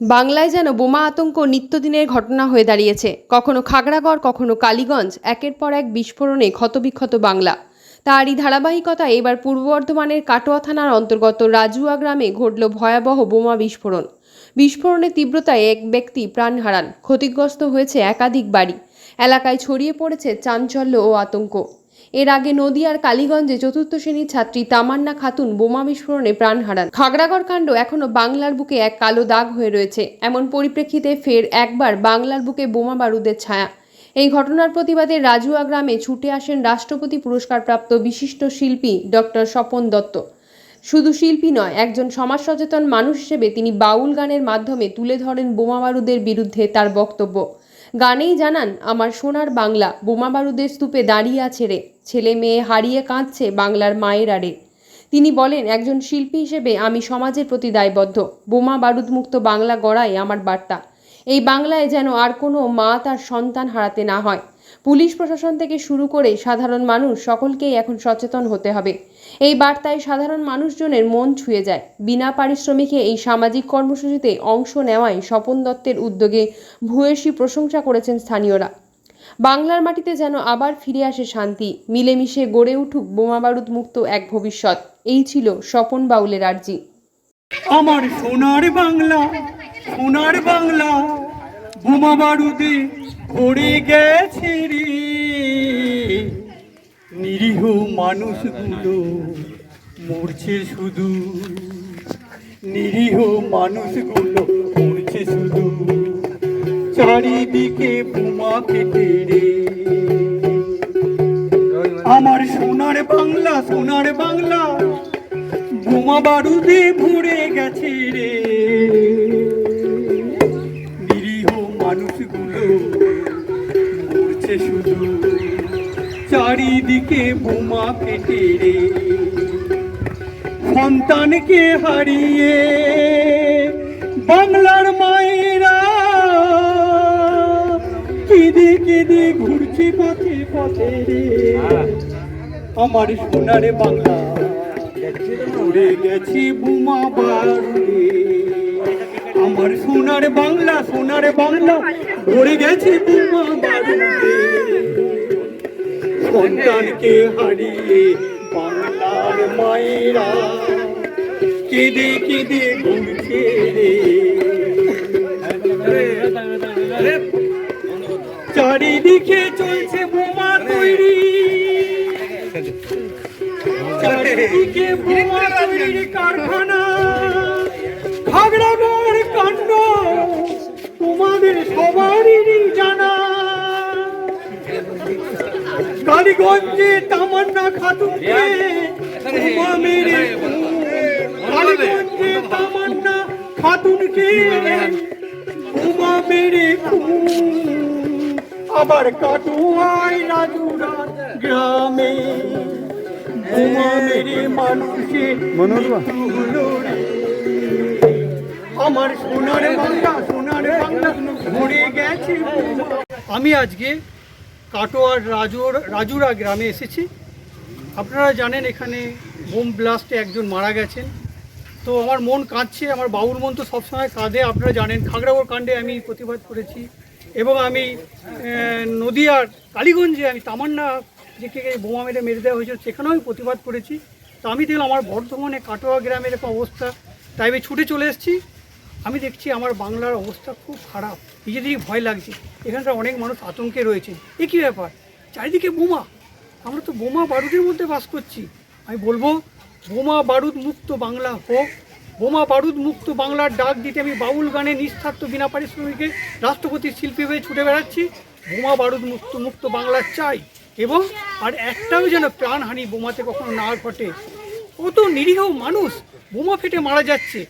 বাংলায় যেন বোমা আতঙ্ক নিত্যদিনের ঘটনা হয়ে দাঁড়িয়েছে। কখনো খাগড়াগড়, কখনো কালীগঞ্জ, একের পর এক বিস্ফোরণে ক্ষতবিক্ষত বাংলা। তারই ধারাবাহিকতা এবার পূর্ব বর্ধমানের কাটোয়া থানার অন্তর্গত রাজুয়া গ্রামে ঘটল ভয়াবহ বোমা বিস্ফোরণ। বিস্ফোরণের তীব্রতায় এক ব্যক্তি প্রাণ হারান। ক্ষতিগ্রস্ত হয়েছে একাধিক বাড়ি। এলাকায় ছড়িয়ে পড়েছে চাঞ্চল্য ও আতঙ্ক। এর আগে নদিয়ার কালীগঞ্জে চতুর্থ শ্রেণির ছাত্রী তামান্না খাতুন বোমা বিস্ফোরণে প্রাণ হারান। খাগড়াগড় কাণ্ড এখনও বাংলার বুকে এক কালো দাগ হয়ে রয়েছে। এমন পরিপ্রেক্ষিতে ফের একবার বাংলার বুকে বোমা বারুদের ছায়া। এই ঘটনার প্রতিবাদে রাজুয়া গ্রামে ছুটে আসেন রাষ্ট্রপতি পুরস্কারপ্রাপ্ত বিশিষ্ট শিল্পী ডক্টর স্বপন দত্ত। শুধু শিল্পী নয়, একজন সমাজ সচেতন মানুষ হিসেবে তিনি বাউল গানের মাধ্যমে তুলে ধরেন বোমা বারুদের বিরুদ্ধে তার বক্তব্য। গানেই জানান, আমার সোনার বাংলা, বোমা বারুদের স্তূপে দাঁড়িয়ে আছে রে। ছেলে মেয়ে হারিয়ে কাঁদছে বাংলার মায়ের আরে তিনি বলেন, একজন শিল্পী হিসেবে আমি সমাজের প্রতি দায়বদ্ধ। বোমা বারুদমুক্ত বাংলা গড়াই আমার বার্তা। এই বাংলায় যেন আর কোনো মা তার সন্তান হারাতে না হয়। পুলিশ প্রশাসন থেকে শুরু করে সাধারণ মানুষ সকলকেই এখন সচেতন হতে হবে। এই বার্তায় সাধারণ মানুষজনের মন ছুঁয়ে যায়। বিনা পারিশ্রমিকে এই সামাজিক কর্মসূচিতে অংশ নেওয়ায় স্বপন দত্তের উদ্যোগে ভূয়সী প্রশংসা করেছেন স্থানীয়রা। বাংলার মাটিতে যেন আবার ফিরে আসে শান্তি, মিলেমিশে গড়ে উঠুক বোমা বারুদ মুক্ত এক ভবিষ্যৎ। এই ছিল স্বপন বাউলের আর্জি। আমার সোনার বাংলা সোনার বাংলা। বোমা বারুদে ভরে গেছে রে নিরীহ মানুষগুলো মরছে শুধু। নিরীহ মানুষগুলো মরছে শুধু। চারিদিকে বোমা কেটে রে। আমার সোনার বাংলা সোনার বাংলা বোমা বারুদে ভরে গেছে রে। মরছে শুধু। চারিদিকে বোমা কেটে রে। সন্তানকে হারিয়ে বাংলার মায়েরা কেঁদে কেঁদে ঘুরছে পথে পথে রে। আমার সোনার বাংলা, উড়ে গেছি বোমা বারুদে। আমার সোনার বাংলা সোনার বাংলা, ভরে গেছে সন্তানকে হারিয়ে বাংলার মায়েরা কেঁদে কেঁদে ঘুরছে রে। চারিদিকে চলছে বোমা তৈরি। চারিদিকে বোমা তৈরির কারখানা। খাগড়াগড় কালীগঞ্জে তামান্না খাতুনকে বোমা মেরে কালীগঞ্জে তামান্না খাতুনকে বোমা মেরে আবার কাটুয়ায় রাজুরা গ্রামে বোমা মেরে মানুষে মৃত্যু হলো রে। আমার সোনার বাংলা সোনার বাংলা ভরে গেছে আমি আজকে কাটোয়ার রাজুর, রাজুরা গ্রামে এসেছি। আপনারা জানেন এখানে বোম ব্লাস্টে একজন মারা গেছেন। তো আমার মন কাঁদছে, আমার বাবুর মন তো সবসময় কাঁদে, আপনারা জানেন, খাগড়াগড় কাণ্ডে আমি প্রতিবাদ করেছি। এবং আমি নদিয়ার কালীগঞ্জে আমি তামান্না যেকে বোমা মেরে মেরে দেওয়া হয়েছিল, সেখানেও আমি প্রতিবাদ করেছি। তো আমি দেখলাম আমার বর্ধমানে কাটোয়া গ্রামের এরকম অবস্থা। তাই আমি ছুটে চলে এসেছি। আমি দেখছি আমার বাংলার অবস্থা খুব খারাপ। নিজে দিকে ভয় লাগছে। এখানকার অনেক মানুষ আতঙ্কে রয়েছে। এ কী ব্যাপার? চারিদিকে বোমা। আমরা তো বোমা বারুদের মধ্যে বাস করছি। আমি বলব, বোমা বারুদ মুক্ত বাংলা হোক। বোমা বারুদ মুক্ত বাংলার ডাক দিতে আমি বাউল গানে নিঃস্বার্থ বিনা পারিশ্রমিকে রাষ্ট্রপতির শিল্পী হয়ে ছুটে বেড়াচ্ছি। বোমা বারুদ মুক্ত মুক্ত বাংলা চাই। এবং, আর একটাও যেন প্রাণহানি বোমাতে কখনো না ঘটে। কত নিরীহ মানুষ বোমা ফেটে মারা যাচ্ছে।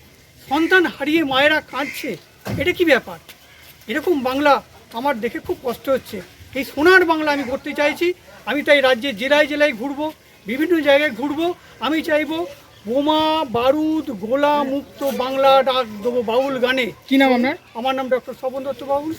সন্তান হারিয়ে মায়েরা কাঁদছে এটা কি ব্যাপার? এরকম বাংলা আমার দেখে খুব কষ্ট হচ্ছে। এই সোনার বাংলা আমি করতে চাইছি আমি তাই রাজ্যে জেলায় জেলায় ঘুরবো বিভিন্ন জায়গায় ঘুরবো আমি চাইব বোমা বারুদ গোলা মুক্ত বাংলা ডাক দেবো বাউল গানে। কি নাম আপনার? আমার নাম ডক্টর স্বপন দত্ত বাবুল